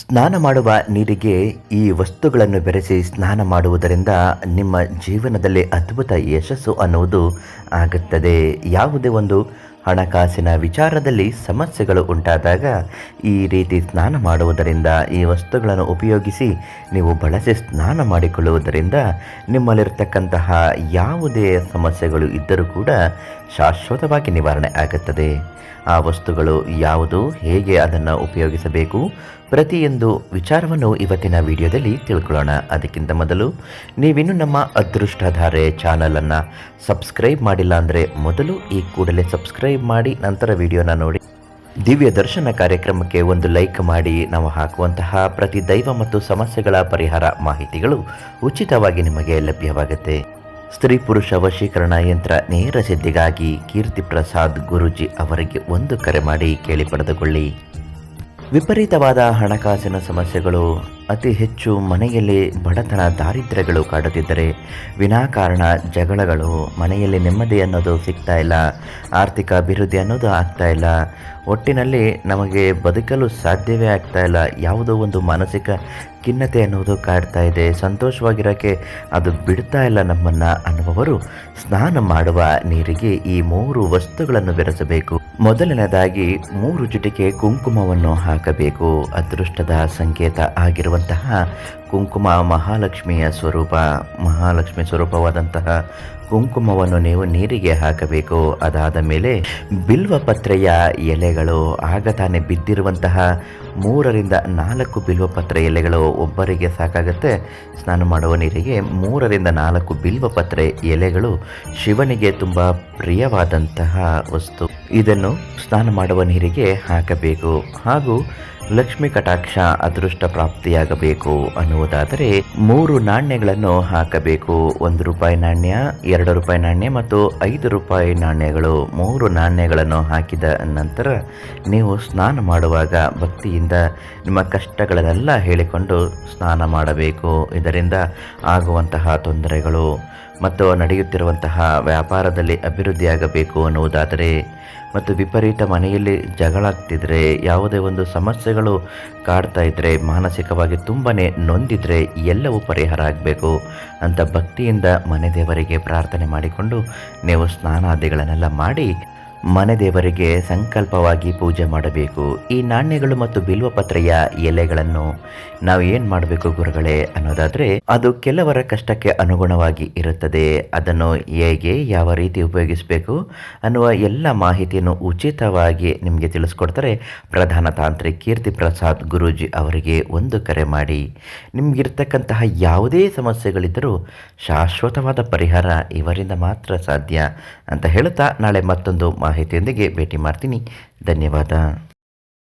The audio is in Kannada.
ಸ್ನಾನ ಮಾಡುವ ನೀರಿಗೆ ಈ ವಸ್ತುಗಳನ್ನು ಬೆರೆಸಿ ಸ್ನಾನ ಮಾಡುವುದರಿಂದ ನಿಮ್ಮ ಜೀವನದಲ್ಲಿ ಅದ್ಭುತ ಯಶಸ್ಸು ಅನ್ನುವುದು ಆಗುತ್ತದೆ. ಯಾವುದೇ ಒಂದು ಹಣಕಾಸಿನ ವಿಚಾರದಲ್ಲಿ ಸಮಸ್ಯೆಗಳು ಉಂಟಾದಾಗ ಈ ರೀತಿ ಸ್ನಾನ ಮಾಡುವುದರಿಂದ ಈ ವಸ್ತುಗಳನ್ನು ಉಪಯೋಗಿಸಿ ನೀವು ಬಳಸಿ ಸ್ನಾನ ಮಾಡಿಕೊಳ್ಳುವುದರಿಂದ ನಿಮ್ಮಲ್ಲಿರ್ತಕ್ಕಂತಹ ಯಾವುದೇ ಸಮಸ್ಯೆಗಳು ಇದ್ದರೂ ಕೂಡ ಶಾಶ್ವತವಾಗಿ ನಿವಾರಣೆ ಆಗುತ್ತದೆ. ಆ ವಸ್ತುಗಳು ಯಾವುದು, ಹೇಗೆ ಅದನ್ನು ಉಪಯೋಗಿಸಬೇಕು ಪ್ರತಿಯೊಂದು ವಿಚಾರವನ್ನು ಇವತ್ತಿನ ವಿಡಿಯೋದಲ್ಲಿ ತಿಳ್ಕೊಳ್ಳೋಣ. ಅದಕ್ಕಿಂತ ಮೊದಲು ನೀವಿನ್ನೂ ನಮ್ಮ ಅದೃಷ್ಟಧಾರೆ ಚಾನಲನ್ನು ಸಬ್ಸ್ಕ್ರೈಬ್ ಮಾಡಿಲ್ಲ ಅಂದರೆ ಮೊದಲು ಈ ಕೂಡಲೇ ಸಬ್ಸ್ಕ್ರೈಬ್ ಮಾಡಿ, ನಂತರ ವಿಡಿಯೋನ ನೋಡಿ. ದಿವ್ಯ ದರ್ಶನ ಕಾರ್ಯಕ್ರಮಕ್ಕೆ ಒಂದು ಲೈಕ್ ಮಾಡಿ, ನಾವು ಹಾಕುವಂತಹ ಪ್ರತಿ ದೈವ ಮತ್ತು ಸಮಸ್ಯೆಗಳ ಪರಿಹಾರ ಮಾಹಿತಿಗಳು ಉಚಿತವಾಗಿ ನಿಮಗೆ ಲಭ್ಯವಾಗುತ್ತೆ. ಸ್ತ್ರೀ ಪುರುಷ ವಶೀಕರಣ ಯಂತ್ರ ನೇರ ಸಿದ್ಧಿಗಾಗಿ ಕೀರ್ತಿ ಪ್ರಸಾದ್ ಗುರುಜಿ ಅವರಿಗೆ ಒಂದು ಕರೆ ಮಾಡಿ ಕೇಳಿ ಪಡೆದುಕೊಳ್ಳಿ. ವಿಪರೀತವಾದ ಹಣಕಾಸಿನ ಸಮಸ್ಯೆಗಳು, ಅತಿ ಹೆಚ್ಚು ಮನೆಯಲ್ಲಿ ಬಡತನ ದಾರಿದ್ರ್ಯಗಳು ಕಾಡುತ್ತಿದ್ದರೆ ವಿನಾಕಾರಣ ಜಗಳಗಳು, ಮನೆಯಲ್ಲಿ ನೆಮ್ಮದಿ ಅನ್ನೋದು ಸಿಗ್ತಾ ಇಲ್ಲ, ಆರ್ಥಿಕ ಅಭಿವೃದ್ಧಿ ಅನ್ನೋದು ಆಗ್ತಾ ಇಲ್ಲ ಒಟ್ಟಿನಲ್ಲಿ ನಮಗೆ ಬದುಕಲು ಸಾಧ್ಯವೇ ಆಗ್ತಾ ಇಲ್ಲ. ಯಾವುದೋ ಒಂದು ಮಾನಸಿಕ ಖಿನ್ನತೆ ಅನ್ನೋದು ಕಾಡ್ತಾ ಇದೆ. ಸಂತೋಷವಾಗಿರೋಕ್ಕೆ ಅದು ಬಿಡ್ತಾ ಇಲ್ಲ ನಮ್ಮನ್ನು ಅನ್ನುವವರು ಸ್ನಾನ ಮಾಡುವ ನೀರಿಗೆ ಈ ಮೂರು ವಸ್ತುಗಳನ್ನು ಬೆರೆಸಬೇಕು. ಮೊದಲನೇದಾಗಿ ಮೂರು ಜುಟಿಗೆ ಕುಂಕುಮವನ್ನು ಹಾಕಬೇಕು. ಅದೃಷ್ಟದ ಸಂಕೇತ ಆಗಿರುವಂತಹ ಕುಂಕುಮ ಮಹಾಲಕ್ಷ್ಮಿಯ ಸ್ವರೂಪ. ಮಹಾಲಕ್ಷ್ಮಿ ಸ್ವರೂಪವಾದಂತಹ ಕುಂಕುಮವನ್ನು ನೀವು ನೀರಿಗೆ ಹಾಕಬೇಕು. ಅದಾದ ಮೇಲೆ ಬಿಲ್ವ ಪತ್ರೆಯ ಎಲೆಗಳು ಆಗ ತಾನೇ ಬಿದ್ದಿರುವಂತಹ ಮೂರರಿಂದ ನಾಲ್ಕು ಬಿಲ್ವಪತ್ರೆ ಎಲೆಗಳು ಒಬ್ಬರಿಗೆ ಸಾಕಾಗುತ್ತೆ. ಸ್ನಾನ ಮಾಡುವ ನೀರಿಗೆ ಮೂರರಿಂದ ನಾಲ್ಕು ಬಿಲ್ವಪತ್ರೆ ಎಲೆಗಳು ಶಿವನಿಗೆ ತುಂಬ ಪ್ರಿಯವಾದಂತಹ ವಸ್ತು. ಇದನ್ನು ಸ್ನಾನ ಮಾಡುವ ನೀರಿಗೆ ಹಾಕಬೇಕು. ಹಾಗೂ ಲಕ್ಷ್ಮಿ ಕಟಾಕ್ಷ ಅದೃಷ್ಟ ಪ್ರಾಪ್ತಿಯಾಗಬೇಕು ಅನ್ನುವುದಾದರೆ ಮೂರು ನಾಣ್ಯಗಳನ್ನು ಹಾಕಬೇಕು. ಒಂದು ರೂಪಾಯಿ ನಾಣ್ಯ, ಎರಡು ರೂಪಾಯಿ ನಾಣ್ಯ ಮತ್ತು ಐದು ರೂಪಾಯಿ ನಾಣ್ಯಗಳು. ಮೂರು ನಾಣ್ಯಗಳನ್ನು ಹಾಕಿದ ನಂತರ ನೀವು ಸ್ನಾನ ಮಾಡುವಾಗ ಭಕ್ತಿಯಿಂದ ನಿಮ್ಮ ಕಷ್ಟಗಳನ್ನೆಲ್ಲ ಹೇಳಿಕೊಂಡು ಸ್ನಾನ ಮಾಡಬೇಕು. ಇದರಿಂದ ಆಗುವಂತಹ ತೊಂದರೆಗಳು ಮತ್ತು ನಡೆಯುತ್ತಿರುವಂತಹ ವ್ಯಾಪಾರದಲ್ಲಿ ಅಭಿವೃದ್ಧಿಯಾಗಬೇಕು ಅನ್ನುವುದಾದರೆ ಮತ್ತು ವಿಪರೀತ ಮನೆಯಲ್ಲಿ ಜಗಳಾಗ್ತಿದ್ರೆ ಯಾವುದೇ ಒಂದು ಸಮಸ್ಯೆಗಳು ಕಾಡ್ತಾ ಇದ್ದರೆ ಮಾನಸಿಕವಾಗಿ ತುಂಬಾ ನೊಂದಿದ್ರೆ ಎಲ್ಲವೂ ಪರಿಹಾರ ಆಗಬೇಕು ಅಂತ ಭಕ್ತಿಯಿಂದ ಮನೆ ದೇವರಿಗೆ ಪ್ರಾರ್ಥನೆ ಮಾಡಿಕೊಂಡು ನೀವು ಸ್ನಾನಾದಿಗಳನ್ನೆಲ್ಲ ಮಾಡಿ ಮನೆ ದೇವರಿಗೆ ಸಂಕಲ್ಪವಾಗಿ ಪೂಜೆ ಮಾಡಬೇಕು. ಈ ನಾಣ್ಯಗಳು ಮತ್ತು ಬಿಲ್ವಪತ್ರೆಯ ಎಲೆಗಳನ್ನು ನಾವು ಏನು ಮಾಡಬೇಕು ಗುರುಗಳೇ ಅನ್ನೋದಾದ್ರೆ, ಅದು ಕೆಲವರ ಕಷ್ಟಕ್ಕೆ ಅನುಗುಣವಾಗಿ ಇರುತ್ತದೆ. ಅದನ್ನು ಹೇಗೆ, ಯಾವ ರೀತಿ ಉಪಯೋಗಿಸಬೇಕು ಅನ್ನುವ ಎಲ್ಲ ಮಾಹಿತಿಯನ್ನು ಉಚಿತವಾಗಿ ನಿಮಗೆ ತಿಳಿಸ್ಕೊಡ್ತಾರೆ ಪ್ರಧಾನ ತಾಂತ್ರಿಕ ಕೀರ್ತಿ ಪ್ರಸಾದ್ ಗುರೂಜಿ ಅವರಿಗೆ ಒಂದು ಕರೆ ಮಾಡಿ. ನಿಮಗಿರ್ತಕ್ಕಂತಹ ಯಾವುದೇ ಸಮಸ್ಯೆಗಳಿದ್ದರೂ ಶಾಶ್ವತವಾದ ಪರಿಹಾರ ಇವರಿಂದ ಮಾತ್ರ ಸಾಧ್ಯ ಅಂತ ಹೇಳುತ್ತಾ ನಾಳೆ ಮತ್ತೊಂದು ಮಾಹಿತಿಯೊಂದಿಗೆ ಭೇಟಿ ಮಾಡ್ತೀನಿ. ಧನ್ಯವಾದ.